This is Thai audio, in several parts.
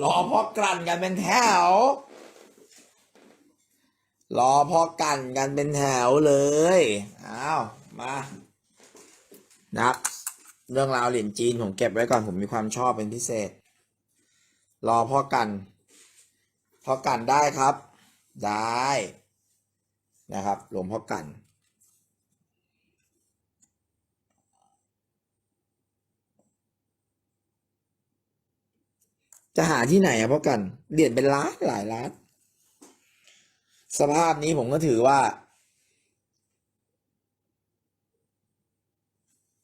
รอพอกลั่นกันเป็นแถว รอพอกันกันเป็นแถวเลยอ้าวมานับเรื่องราวเหรียญจีนผมเก็บไว้ก่อนผมมีความชอบเป็นพิเศษ รอพอกัน พอกันได้ครับ ได้นะครับหลวงพ่อกัน จะหาที่ไหนอะพ่อกันเหรียญเป็นล้านหลายล้าน สภาพนี้ผมก็ถือว่า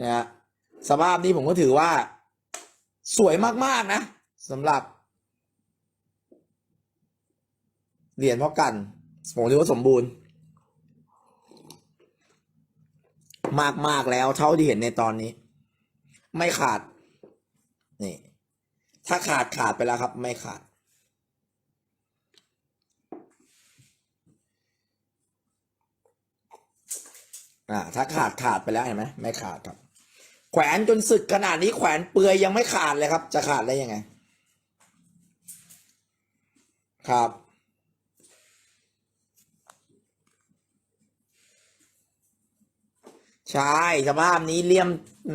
นะฮะสภาพนี้ผมก็ถือว่า สวยมากๆนะสำหรับเหรียญพ่อกันผมถือว่าสมบูรณ์ มากๆแล้วเท่าที่เห็นในตอนนี้ ไม่ขาด นี่ ถ้าขาดขาดไปแล้วครับ ไม่ขาด อ่า ถ้าขาดขาดไปแล้วเห็นไหมไม่ขาดครับ แขวนจนสึกขนาดนี้แขวนเปลือยยังไม่ขาดเลยครับ จะขาดได้ยังไง ครับใช่สภาพนี้เลี่ยม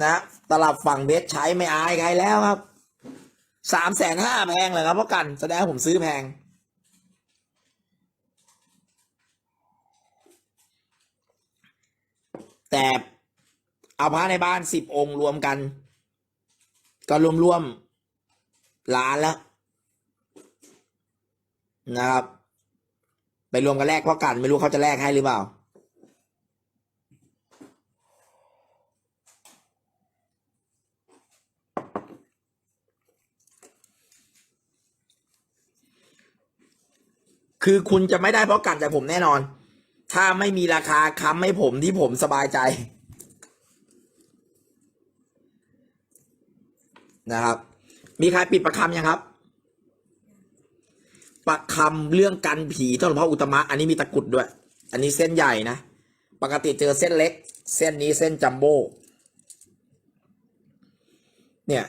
นะ ตลับฝั่งเบสใช้ไม่อายใครแล้วครับ สามแสนห้าแพงเลยครับเพราะกันแสดงผมซื้อแพง แต่เอาพระในบ้านสิบองค์รวมกัน ก็รวมๆล้านแล้วนะครับ ไปรวมกันแลกเพราะกัน ไม่รู้เขาจะแลกให้หรือเปล่า คือคุณจะไม่ได้เพราะกันจากผมแน่นอน ถ้าไม่มีราคาค้ำให้ผมที่ผมสบายใจนะครับ มีใครปิดประคำยังครับ ประคำเรื่องกันผีต้นหลวงพ่ออุตมะ อันนี้มีตะกุดด้วย อันนี้เส้นใหญ่นะ ปกติเจอเส้นเล็ก เส้นนี้เส้นจัมโบ้ เนี่ย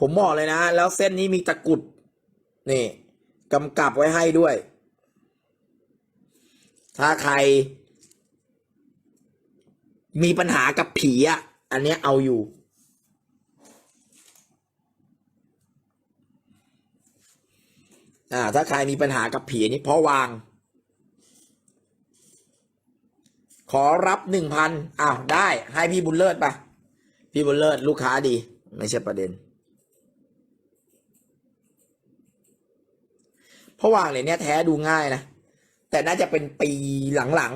ผมบอกเลยนะ แล้วเส้นนี้มีตะกุด นี่ กำกับไว้ให้ด้วย ถ้าใคร มีปัญหากับผีอะ อันเนี้ยเอาอยู่ อ่า ถ้าใครมีปัญหากับผีอันนี้เพราะวาง ขอรับหนึ่งพันอ้าวได้ ให้พี่บุญเลิศปะพี่บุญเลิศลูกค้าดี ไม่ใช่ประเด็น เพราะวางเหรียญเนี้ยแท้ดูง่ายนะ แต่น่าจะเป็นปีหลัง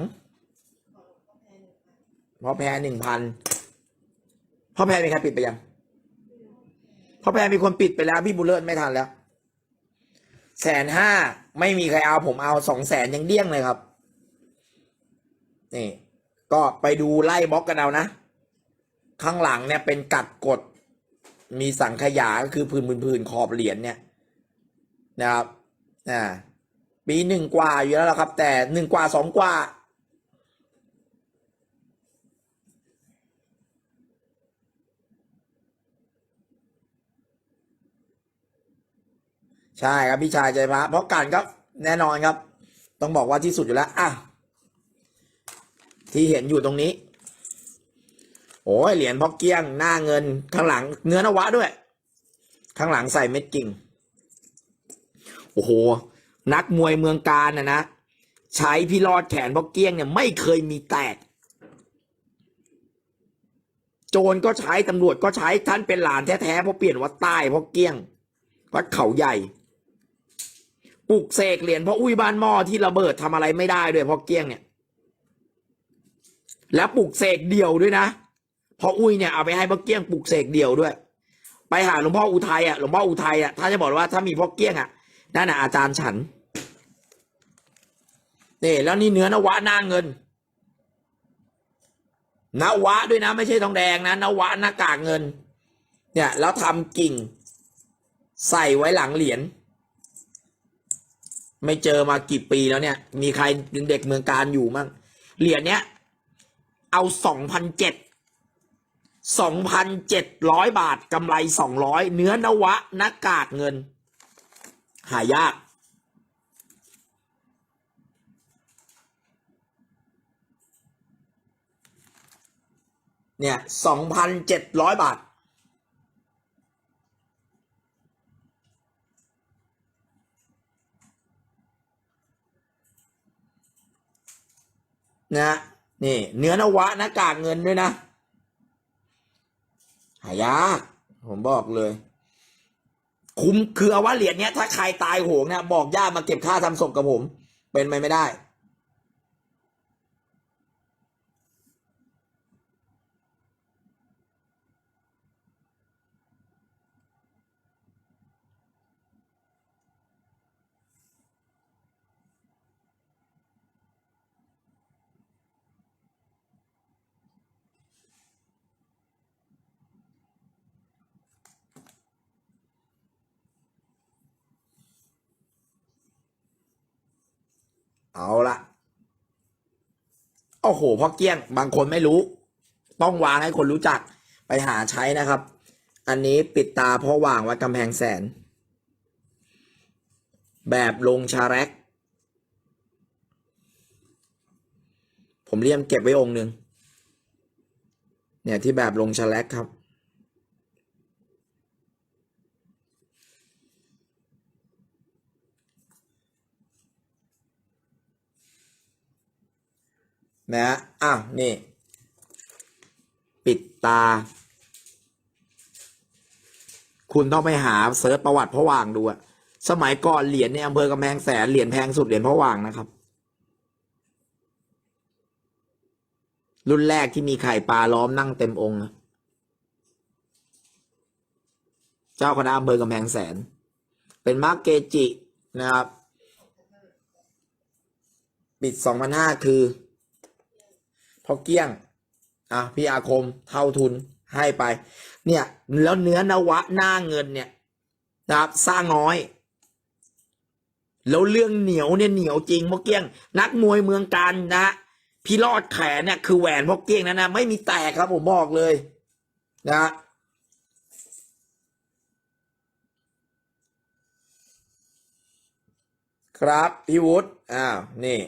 ๆเพราะแพ้หนึ่งพันพ่อแพ้มีใครปิดไปยังพ่อแพ้มีคนปิดไปแล้วพี่บุญเลิศไม่ทันแล้วแสนห้าไม่มีใครเอาผมเอาสองแสนยังเดี้ยงเลยครับ นี่ ก็ไปดูไล่บล็อกกันเอานะ ข้างหลังเนี่ยเป็นกัดกด มีสังขยาก็คือพื้นพื้นพื้นขอบเหรียญเนี่ยนะครับ อ่าปีหนึ่งกว่าอยู่แล้วครับ แต่หนึ่งกว่าสองกว่า ใช่ครับพี่ชายใจพระเพราะการก็แน่นอนครับ ต้องบอกว่าที่สุดอยู่แล้วอะที่เห็นอยู่ตรงนี้ โอ้ยเหรียญพ่อเกี้ยงหน้าเงินข้างหลังเนื้อนวะด้วย ข้างหลังใส่เม็ดกิ่ง โอ้โห นักมวยเมืองการนะนะใช้พี่รอดแขนพ่อเกี้ยงเนี่ยไม่เคยมีแตก โจรก็ใช้ตำรวจก็ใช้ท่านเป็นหลานแท้ๆเพราะเปลี่ยนวัดใต้เพ่อเกี้ยงวัดเขาใหญ่ปลุกเสกเหรียญเพ่ออุ้ยบ้านหม้อที่ระเบิดทำอะไรไม่ได้ด้วยเพ่อเกี้ยงเนี่ย แล้วปลุกเสกเดี่ยวด้วยนะเพ่ออุ้ยเนี่ยเอาไปให้พ่อเกี้ยงปลุกเสกเดี่ยวด้วย ไปหาหลวงพ่ออุทัยอะหลวงพ่ออุทัยอะถ้าจะบอกว่าถ้ามีพ่อเกี้ยงอะ นั่นน่ะอาจารย์ฉันนี่แล้วนี่เนื้อนวะหน้าเงินนวะด้วยนะ ไม่ใช่ทองแดงนะนวะหน้ากากเงิน เนี่ยแล้วทำกิ่ง ใส่ไว้หลังเหรียญไม่เจอมากี่ปีแล้วเนี่ย มีใครเป็นเด็กเมืองการอยู่มั่งเหรียญเนี้ย เอาสองพันเจ็ดสองพันเจ็ดร้อยบาทกำไรสองร้อยเนื้อนวะหน้ากากเงิน หายาก เนี่ยสองพันเจ็ดร้อยบาท นะนี่ เนื้อนวะหน้ากากเงินด้วยนะ หายาก ผมบอกเลย คุ้มคือเอาว่าเหรียญเนี้ยถ้าใครตายโหงเนี่ยบอกญาติมาเก็บค่าทำศพกับผม เป็นไปไม่ได้ เอาละโอ้โหพ่อเกี้ยง บางคนไม่รู้ ต้องวางให้คนรู้จักไปหาใช้นะครับ อันนี้ปิดตาพราะวางไว้กำแพงแสน แบบลงชาแรก ผมเลี่ยมเก็บไว้องค์หนึ่งเนี่ยที่แบบลงชาแรกครับ นะฮะอ้าว นี่ ปิดตา คุณต้องไปหาเซิร์ชประวัติพระว่างดูอะสมัยก่อนเหรียญในอำเภอกำแพงแสนเหรียญแพงสุดเหรียญพระว่างนะครับ รุ่นแรกที่มีไข่ปลาล้อมนั่งเต็มองค์ เจ้าคณะอำเภอกำแพงแสน เป็นมาร์กเกจินะครับ ปิดสองพันห้าคือ พอเกี้ยงอะพี่อาคมเท่าทุนให้ไป เนี่ย แล้วเนื้อนวะหน้าเงินเนี่ยนะครับสร้างน้อย แล้วเรื่องเหนียวเนี่ยเหนียวจริงพอเกี้ยง นักมวยเมืองการนะพี่รอดแขนเนี่ยคือแหวนพอเกี้ยงนะนะไม่มีแตกครับผมบอกเลย นะ ครับพี่วุฒิอ้าวนี่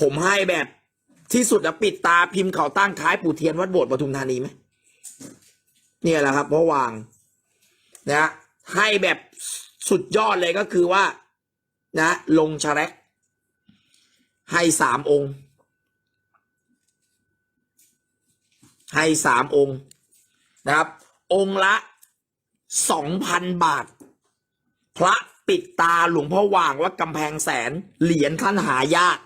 ผมให้แบบ ที่สุดอะปิดตาพิมพ์เขาตั้งคล้ายปู่เทียนวัดโบสถ์ปทุมธานีไหมเนี่ยแหละครับเพราะวางนะให้แบบสุดยอดเลยก็คือว่า นะ ลงชะแรกให้สามองค์ ให้สามองค์นะครับ องค์ละสองพันบาท พระปิดตาหลวงพ่อว่างวัดกำแพงแสนเหรียญท่านหายาก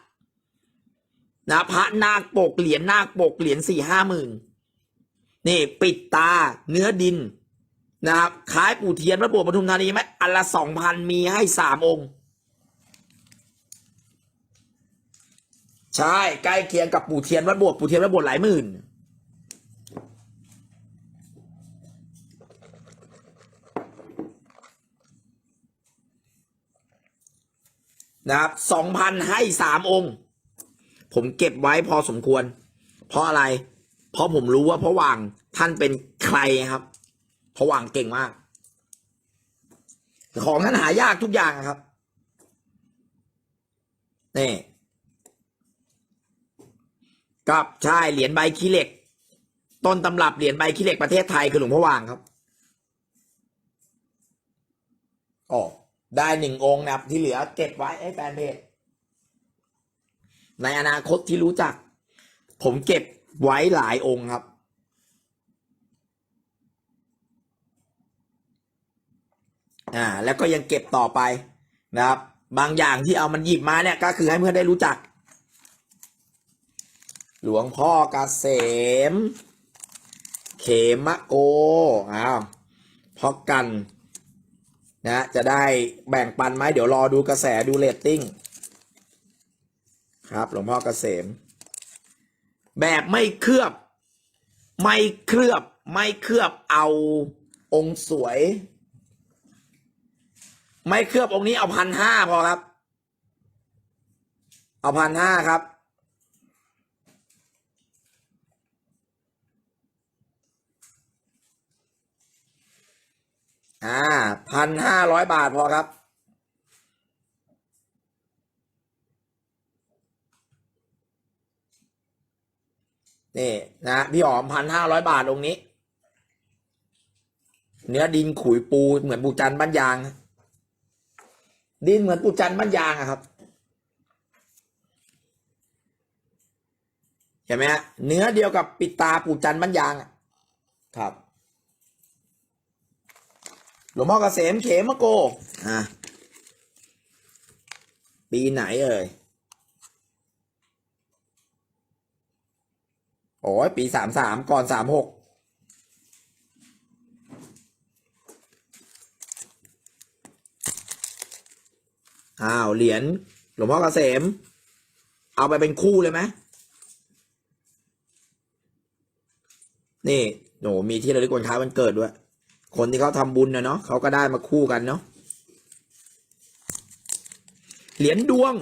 นะพระนาคปกเหรียญนาคปกเหรียญสี่ห้าหมื่นนี่ ปิดตาเนื้อดินนะครับขายปู่เทียนวัดโบสถ์ปทุมธานีไหมอันละสองพันมีให้สามองค์ ใช่ ใกล้เคียงกับปู่เทียนวัดโบสถ์ปู่เทียนวัดโบสถ์หลายหมื่นนะครับสองพันให้สามองค์ ผมเก็บไว้พอสมควร เพราะอะไร เพราะผมรู้ว่าพระว่างท่านเป็นใครครับพระว่างเก่งมาก ของท่านหายากทุกอย่างครับนี่กับใช่เหรียญใบขี้เหล็ก ต้นตำรับเหรียญใบขี้เหล็กประเทศไทยคือหลวงพ่อวางครับอ๋อได้หนึ่งองค์นะครับที่เหลือเก็บไว้ให้แฟนเพจ ในอนาคตที่รู้จัก ผมเก็บไว้หลายองค์ครับ อ่า แล้วก็ยังเก็บต่อไปนะครับ บางอย่างที่เอามันหยิบมาเนี่ย ก็คือให้เพื่อนได้รู้จัก หลวงพ่อกเกษม เขมะโกอ้าวพอกันนะจะได้แบ่งปันไหมเดี๋ยวรอดูกระแสดูเรตติ้ง ครับ หลวงพ่อเกษม แบบไม่เคลือบ ไม่เคลือบไม่เคลือบเอาองค์สวย ไม่เคลือบองค์นี้เอาพันห้าพอครับ เอาพันห้าครับอ่าพันห้าร้อยบาทพอครับ นี่นะพี่หอมพันห้าร้อยบาทองนี้ เนื้อดินขุยปูเหมือนปูจันบ้านยาง ดินเหมือนปูจันบ้านยางอะครับ เห็นไหมฮะเนื้อเดียวกับปิดตาปูจันบ้านยางอะครับหลวงพ่อเกษมเขมโกอะปีไหนเอ่ย โอ้ยปีสามสามก่อนสามหกอ้าวเหรียญหลวงพ่อเกษม เอาไปเป็นคู่เลยไหมนี่โหมีที่ระลึกวันคล้ายวันเกิดด้วย คนที่เขาทำบุญนะเนาะเขาก็ได้มาคู่กันเนาะเหรียญดวง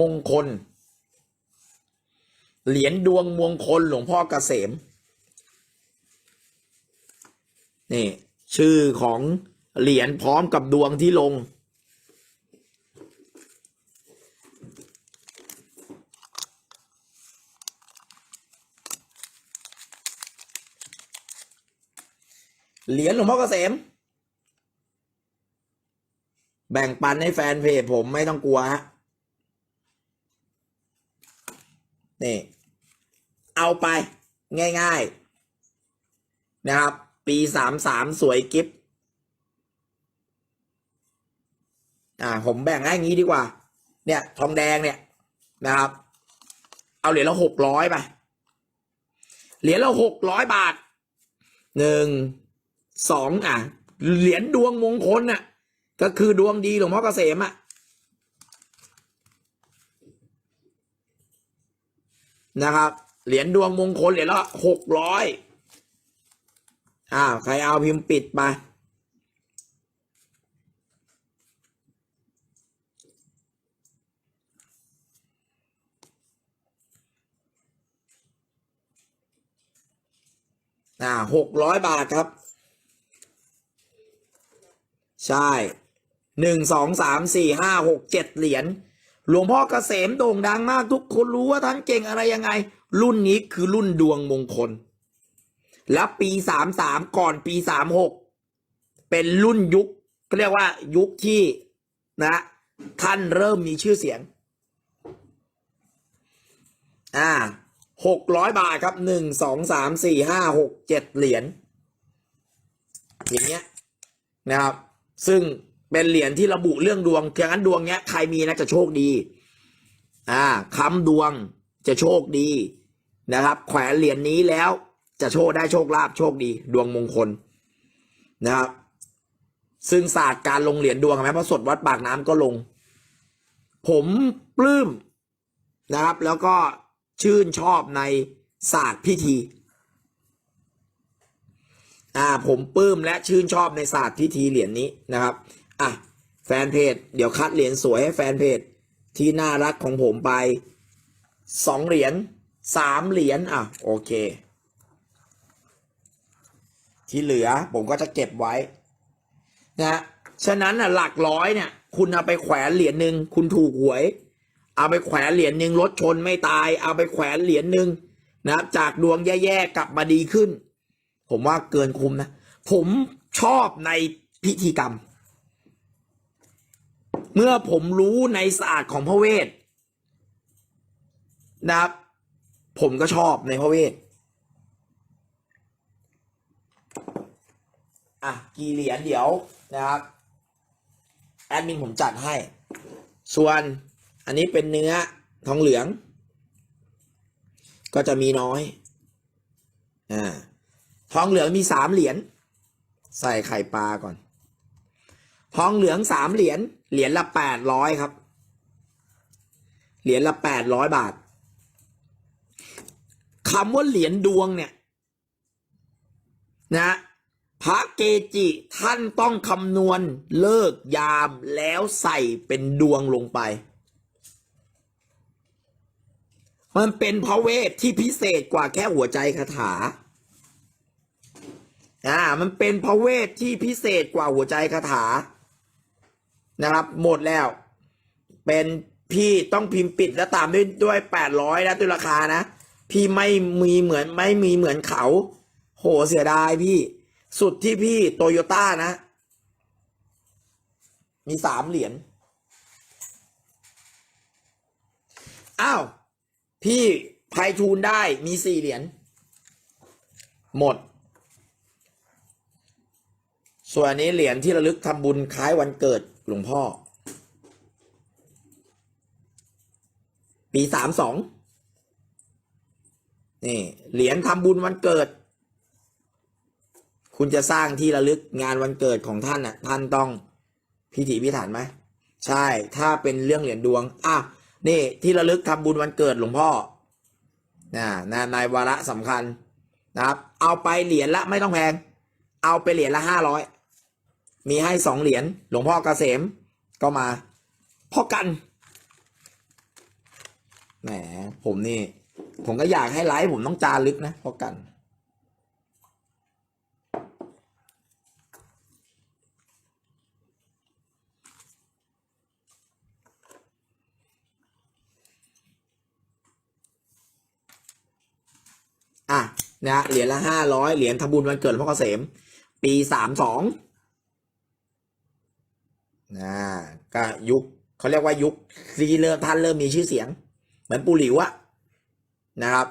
มงคล เหรียญดวงมงคลหลวงพ่อเกษม นี่ ชื่อของเหรียญพร้อมกับดวงที่ลง เหรียญหลวงพ่อเกษม แบ่งปันให้แฟนเพจผมไม่ต้องกลัวฮะ นี่เอาไปง่าย ๆ นะครับ ปีสามสามสวยกิฟอ่า ผมแบ่งให้งี้ดีกว่า เนี่ย ทองแดงเนี่ยนะครับ เอาเหรียญละหกร้อยไป เหรียญละหกร้อยบาทหนึ่งสองอะ เหรียญดวงมงคลน่ะ ก็คือดวงดีหลวงพ่อเกษมอะ นะครับ เหรียญดวงมงคลเหรียญละหกร้อยอ่าวใครเอาพิมพ์ปิดไปอ่าหกร้อยบาทครับ ใช่หนึ่งสองสามสี่ห้าหกเจ็ดเหรียญ หลวงพ่อเกษมโด่งดังมากทุกคนรู้ว่าท่านเก่งอะไรยังไง รุ่นนี้คือรุ่นดวงมงคล แล้วปีสามสามก่อนปีสามหกเป็นรุ่นยุคก็เรียกว่ายุคที่นะ ท่านเริ่มมีชื่อเสียง อ่าหกร้อยบาทครับหนึ่งสองสามสี่ห้าหกเจ็ดเหรียญอย่างเงี้ยนะครับ ซึ่ง เป็นเหรียญที่ระบุเรื่องดวงเพียงนั้นดวงเนี้ยใครมีนะจะโชคดี อ่าค้ำดวงจะโชคดีนะครับ แขวนเหรียญนี้แล้วจะโชคได้โชคลาภโชคดี ดวงมงคลนะครับ ซึ่งศาสตร์การลงเหรียญดวงไหมพระสดวัดปากน้ำก็ลง ผมปลื้มนะครับ แล้วก็ชื่นชอบในศาสตร์พิธีอ่าผมปลื้มและชื่นชอบในศาสตร์พิธีเหรียญนี้นะครับ อะแฟนเพจเดี๋ยวคัดเหรียญสวยให้แฟนเพจที่น่ารักของผมไปสองเหรียญสามเหรียญอะโอเค ที่เหลือผมก็จะเก็บไว้นะฉะนั้นน่ะหลักร้อยเนี่ย คุณเอาไปแขวนเหรียญหนึ่งคุณถูกหวย เอาไปแขวนเหรียญหนึ่งรถชนไม่ตาย เอาไปแขวนเหรียญหนึ่งนะจากดวงแย่ๆกลับมาดีขึ้น ผมว่าเกินคุ้มนะ ผมชอบในพิธีกรรม เมื่อผมรู้ในศาสตร์ของพระเวทนะครับ ผมก็ชอบในพระเวทอะกี่เหรียญเดี๋ยวนะครับ แอดมินผมจัดให้ ส่วนอันนี้เป็นเนื้อทองเหลือง ก็จะมีน้อยอ่าทองเหลืองมีสามเหรียญใส่ไข่ปลาก่อน ทองเหลืองสามเหรียญเหรียญละแปดร้อยครับ เหรียญละแปดร้อยบาทคำว่าเหรียญดวงเนี่ย นะ พระเกจิท่านต้องคำนวณเลิกยามแล้วใส่เป็นดวงลงไป มันเป็นพระเวทที่พิเศษกว่าแค่หัวใจคาถาอ่ามันเป็นพระเวทที่พิเศษกว่าหัวใจคาถา นะครับ หมดแล้ว เป็นพี่ต้องพิมพ์ปิดแล้วตามด้วยด้วยแปดร้อยนะด้วยราคานะ พี่ไม่มีเหมือนไม่มีเหมือนเขา โหเสียดายพี่ สุดที่พี่โตโยต้านะ มีสามเหรียญอ้าว พี่ไพฑูรย์ได้มีสี่เหรียญหมด ส่วนนนี้เหรียญที่ระลึกทำบุญคล้ายวันเกิด หลวงพ่อ ปีสามสองนี่เหรียญทำบุญวันเกิด คุณจะสร้างที่ระลึกงานวันเกิดของท่านน่ะ ท่านต้องพิถีพิถันไหมใช่ ถ้าเป็นเรื่องเหรียญดวง อะ นี่ที่ระลึกทำบุญวันเกิดหลวงพ่อนะนะในวาระสำคัญนะครับ เอาไปเหรียญละไม่ต้องแพง เอาไปเหรียญละห้าร้อย มีให้สองเหรียญหลวงพ่อเกษมก็มาพ่อกันแหมผมนี่ ผมก็อยากให้ไลฟ์ผมต้องจารึกนะพ่อกัน อะนะเหรียญละห้าร้อยเหรียญทำบุญวันเกิดหลวงพ่อเกษม ปีสามสองนะ ก็ยุคเขาเรียกว่ายุคที่เริ่มท่านเริ่มมีชื่อเสียง เหมือนปูหลิวอะนะครับ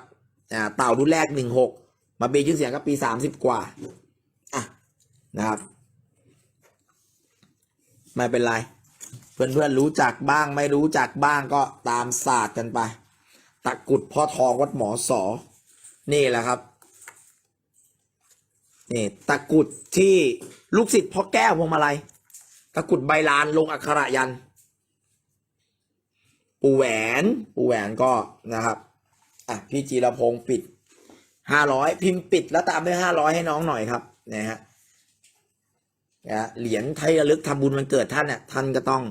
อ่าเต่ารุ่นแรกหนึ่งหกมามีชื่อเสียงก็ปีสามสิบกว่าอะนะครับ ไม่เป็นไร เพื่อนๆรู้จักบ้างไม่รู้จักบ้างก็ตามศาสตร์กันไปตะกุดพ่อทองวัดหมอสอ นี่แหละครับ นี่ตะกุดที่ลูกศิษย์พ่อแก้วพวงมาลัย ตะกรุดใบลานลงอักขระยัน ปูแหวน ปูแหวนก็นะครับอะพี่จีรพงศ์ปิดห้าร้อยพิมพ์ปิดแล้วตามด้วยห้าร้อยให้น้องหน่อยครับนะฮะนะเหรียญไทยระลึกทำบุญวันเกิดท่านเนี่ยท่านก็ต้อง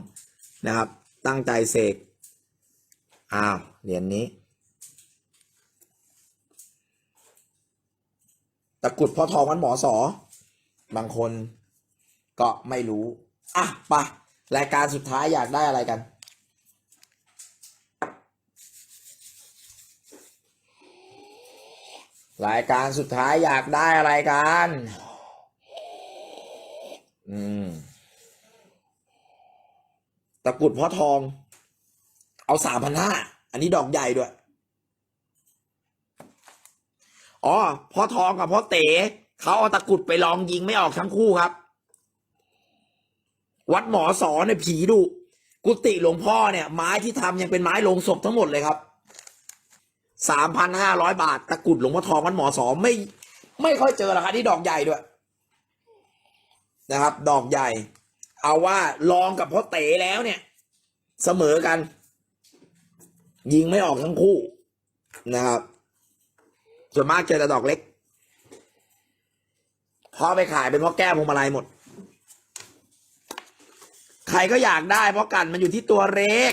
นะครับ ตั้งใจเสกอ้าวเหรียญนี้ ตะกรุดพ่อทองวันหมอสอบางคนก็ไม่รู้ อะไปรายการสุดท้ายอยากได้อะไรกัน รายการสุดท้ายอยากได้อะไรกัน อืม ตะกรุดพ่อทอง เอาสามพันห้า อันนี้ดอกใหญ่ด้วย อ๋อ พ่อทองกับพ่อเต๋เขาเอาตะกรุดไปลองยิงไม่ออกทั้งคู่ครับ วัดหมอสอเนี่ยผีดุกุฏิหลวงพ่อเนี่ย ไม้ที่ทำยังเป็นไม้ลงศพทั้งหมดเลยครับสามพันห้าร้อยบาท ตะกุดหลวงพ่อทองวัดหมอสอไม่ ไม่ค่อยเจอราคาที่ดอกใหญ่ด้วย นะครับ ดอกใหญ่ เอาว่าลองกับพ่อเต๋แล้วเนี่ย เสมอกัน ยิงไม่ออกทั้งคู่นะครับส่วนมากเจอแต่ดอกเล็กพ่อไปขายเป็นพ่อแก้วพวงมาลัยหมด ใครก็อยากได้เพราะกันมันอยู่ที่ตัวเลข